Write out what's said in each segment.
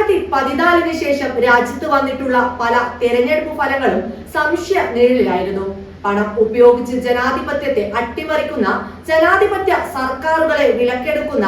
രണ്ടായിരത്തി പതിനാലിന് ശേഷം രാജ്യത്ത് വന്നിട്ടുള്ള പല തെരഞ്ഞെടുപ്പ് ഫലങ്ങളും സംശയ നിഴലിലായിരുന്നു. പണം ഉപയോഗിച്ച് ജനാധിപത്യത്തെ അട്ടിമറിക്കുന്ന ജനാധിപത്യ സർക്കാരുകളെ വിലക്കെടുക്കുന്ന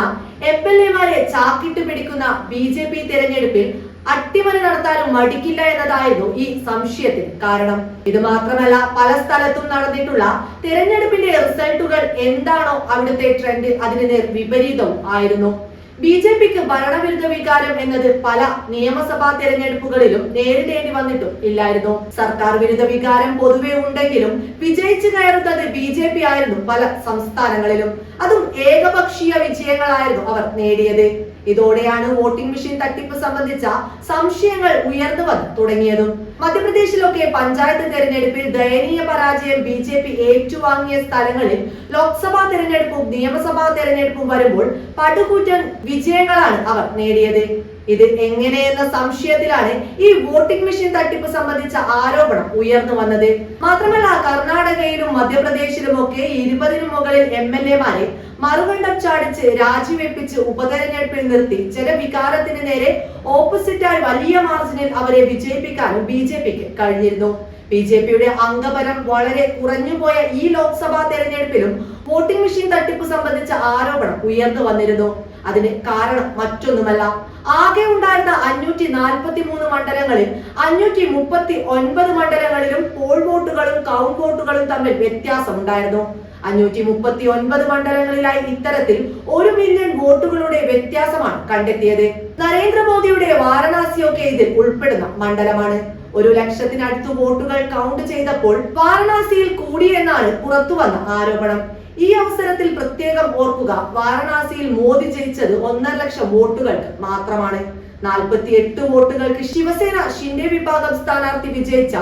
എം എൽ എമാരെ ചാക്കിട്ട് പിടിക്കുന്ന ബി ജെ പി തെരഞ്ഞെടുപ്പിൽ അട്ടിമറി നടത്താനും മടിക്കില്ല എന്നതായിരുന്നു ഈ സംശയത്തിന് കാരണം. ഇത് മാത്രമല്ല പല സ്ഥലത്തും നടന്നിട്ടുള്ള തെരഞ്ഞെടുപ്പിന്റെ റിസൾട്ടുകൾ എന്താണോ അവിടുത്തെ ട്രെൻഡ് അതിന് വിപരീതവും ആയിരുന്നു. ബി ജെ പിക്ക് ഭരണവിരുദ്ധ വികാരം എന്നത് പല നിയമസഭാ തെരഞ്ഞെടുപ്പുകളിലും നേരിടേണ്ടി വന്നിട്ടും ഇല്ലായിരുന്നു. സർക്കാർ വിരുദ്ധ വികാരം പൊതുവെ ഉണ്ടെങ്കിലും വിജയിച്ചു കയറുന്നത് ബി ജെ പി ആയിരുന്നു പല സംസ്ഥാനങ്ങളിലും. അതും ഏകപക്ഷീയ വിജയങ്ങളായിരുന്നു അവർ നേടിയത്. ഇതോടെയാണ് വോട്ടിംഗ് മെഷീൻ തട്ടിപ്പ് സംബന്ധിച്ച സംശയങ്ങൾ ഉയർന്നു വന്ന് തുടങ്ങിയതും. മധ്യപ്രദേശിലൊക്കെ പഞ്ചായത്ത് തെരഞ്ഞെടുപ്പിൽ ദയനീയ പരാജയം ബി ജെ പി ഏറ്റുവാങ്ങിയ സ്ഥലങ്ങളിൽ ലോക്സഭാ തെരഞ്ഞെടുപ്പും നിയമസഭാ തെരഞ്ഞെടുപ്പും വരുമ്പോൾ പടുകൂറ്റൻ വിജയങ്ങളാണ് അവർ നേടിയത്. ഇത് എങ്ങനെയെന്ന സംശയത്തിലാണ് ഈ വോട്ടിംഗ് മെഷീൻ തട്ടിപ്പ് സംബന്ധിച്ച ആരോപണം ഉയർന്നു വന്നത്. മാത്രമല്ല കർണാടകയിലും മധ്യപ്രദേശിലും ഒക്കെ ഇരുപതിനു മുകളിൽ എം എൽ എമാരെ മറുകണ്ഠം ചാടിച്ച് രാജിവെപ്പിച്ച് ഉപതെരഞ്ഞെടുപ്പിൽ നിർത്തി. ചില വികാരത്തിന് നേരെ ഓപ്പോസിറ്റായി വലിയ മാർജിനിൽ അവരെ വിജയിപ്പിക്കാനും ബി കഴിഞ്ഞിരുന്നു. ബി ജെ പിയുടെ അംഗബലം വളരെ കുറഞ്ഞുപോയ ഈ ലോക്സഭാ തെരഞ്ഞെടുപ്പിലും വോട്ടിംഗ് മെഷീൻ തട്ടിപ്പ് സംബന്ധിച്ച ആരോപണം ഉയർന്നു വന്നിരുന്നു. അതിന് കാരണം മറ്റൊന്നുമല്ല. ആകെ ഉണ്ടായിരുന്ന അഞ്ഞൂറ്റി നാൽപ്പത്തി മൂന്ന് മണ്ഡലങ്ങളിൽ അഞ്ഞൂറ്റി മുപ്പത്തി ഒൻപത് മണ്ഡലങ്ങളിലും പോൾ വോട്ടുകളും കൗണ്ട് വോട്ടുകളും തമ്മിൽ വ്യത്യാസമുണ്ടായിരുന്നു. അഞ്ഞൂറ്റി മുപ്പത്തി ഒൻപത് മണ്ഡലങ്ങളിലായി ഇത്തരത്തിൽ ഒരു മില്യൺ വോട്ടുകളുടെ വ്യത്യാസമാണ് കണ്ടെത്തിയത്. നരേന്ദ്രമോദിയുടെ വാരണാസിയൊക്കെ ഇതിൽ ഉൾപ്പെടുന്ന മണ്ഡലമാണ്. ഒരു ലക്ഷത്തിനടുത്ത് വോട്ടുകൾ കൗണ്ട് ചെയ്തപ്പോൾ വാരണാസിയിൽ കൂടിയെന്നാണ് പുറത്തുവന്ന ആരോപണം. ഈ അവസരത്തിൽ പ്രത്യേകം ഓർക്കുക വാരണാസിയിൽ മോദി ജയിച്ചത് ഒന്നര ലക്ഷം വോട്ടുകൾക്ക് മാത്രമാണ്. നാൽപ്പത്തി എട്ട് വോട്ടുകൾക്ക് ശിവസേന ഷിൻഡെ വിഭാഗം സ്ഥാനാർത്ഥി വിജയിച്ച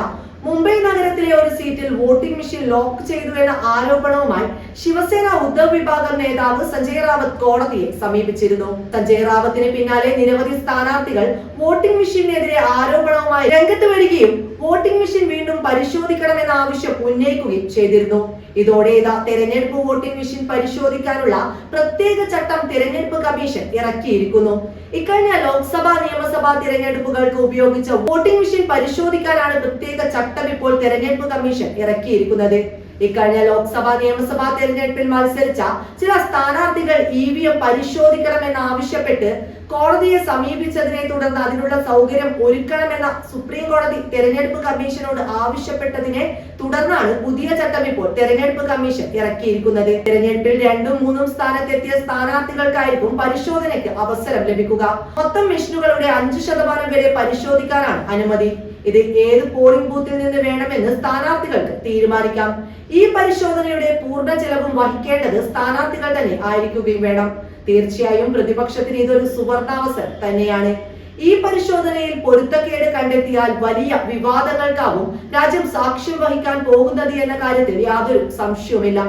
മുംബൈ നഗരത്തിലെ ഒരു സീറ്റിൽ വോട്ടിംഗ് മെഷീൻ ലോക്ക് ചെയ്തു എന്ന ആരോപണവുമായി ശിവസേന ഉദ്ധവ് വിഭാഗം നേതാവ് സഞ്ജയ് റാവത്ത് കോടതിയെ സമീപിച്ചിരുന്നു. സഞ്ജയ് റാവത്തിന് പിന്നാലെ നിരവധി സ്ഥാനാർത്ഥികൾ വോട്ടിംഗ് മെഷീനെതിരെ ആരോപണവുമായി രംഗത്ത് വരികയും വോട്ടിംഗ് മെഷീൻ വീണ്ടും പരിശോധിക്കണമെന്ന ആവശ്യം ഉന്നയിക്കുകയും ചെയ്തിരുന്നു. ഇതോടെ ഇതാ തെരഞ്ഞെടുപ്പ് വോട്ടിംഗ് മെഷീൻ പരിശോധിക്കാനുള്ള പ്രത്യേക ചട്ടം തിരഞ്ഞെടുപ്പ് കമ്മീഷൻ ഇറക്കിയിരിക്കുന്നു. ഇക്കഴിഞ്ഞ ലോക്സഭാ നിയമസഭാ തിരഞ്ഞെടുപ്പുകൾക്ക് ഉപയോഗിച്ച വോട്ടിംഗ് മെഷീൻ പരിശോധിക്കാനാണ് പ്രത്യേക ചട്ടം ഇപ്പോൾ തിരഞ്ഞെടുപ്പ് കമ്മീഷൻ ഇറക്കിയിരിക്കുന്നത്. ഇക്കഴിഞ്ഞ ലോക്സഭാ നിയമസഭാ തെരഞ്ഞെടുപ്പിൽ മത്സരിച്ച ചില സ്ഥാനാർത്ഥികൾ ഇ വി എം പരിശോധിക്കണമെന്ന് ആവശ്യപ്പെട്ട് കോടതിയെ സമീപിച്ചതിനെ തുടർന്ന് അതിനുള്ള സൗകര്യം ഒരുക്കണമെന്ന സുപ്രീം കോടതി തെരഞ്ഞെടുപ്പ് കമ്മീഷനോട് ആവശ്യപ്പെട്ടതിനെ തുടർന്നാണ് പുതിയ ചട്ടം ഇപ്പോൾ തെരഞ്ഞെടുപ്പ് കമ്മീഷൻ ഇറക്കിയിരിക്കുന്നത്. തെരഞ്ഞെടുപ്പിൽ രണ്ടും മൂന്നും സ്ഥാനത്തെത്തിയ സ്ഥാനാർത്ഥികൾക്കായിരിക്കും പരിശോധനയ്ക്ക് അവസരം ലഭിക്കുക. മൊത്തം മെഷീനുകളുടെ അഞ്ചു ശതമാനം വരെ പരിശോധിക്കാനാണ് അനുമതി. ഇത് ഏത് പോളിംഗ് ബൂത്തിൽ നിന്ന് വേണമെന്ന് സ്ഥാനാർത്ഥികൾക്ക് തീരുമാനിക്കാം. ഈ പരിശോധനയുടെ പൂർണ ചെലവും വഹിക്കേണ്ടത് സ്ഥാനാർത്ഥികൾ തന്നെ ആയിരിക്കുകയും വേണം. തീർച്ചയായും പ്രതിപക്ഷത്തിന് ഇതൊരു സുവർണാവസരം തന്നെയാണ്. ഈ പരിശോധനയിൽ പൊരുത്തക്കേട് കണ്ടെത്തിയാൽ വലിയ വിവാദങ്ങൾക്കാവും രാജ്യം സാക്ഷ്യം വഹിക്കാൻ പോകുന്നത് എന്ന കാര്യത്തിൽ യാതൊരു സംശയവുമില്ല.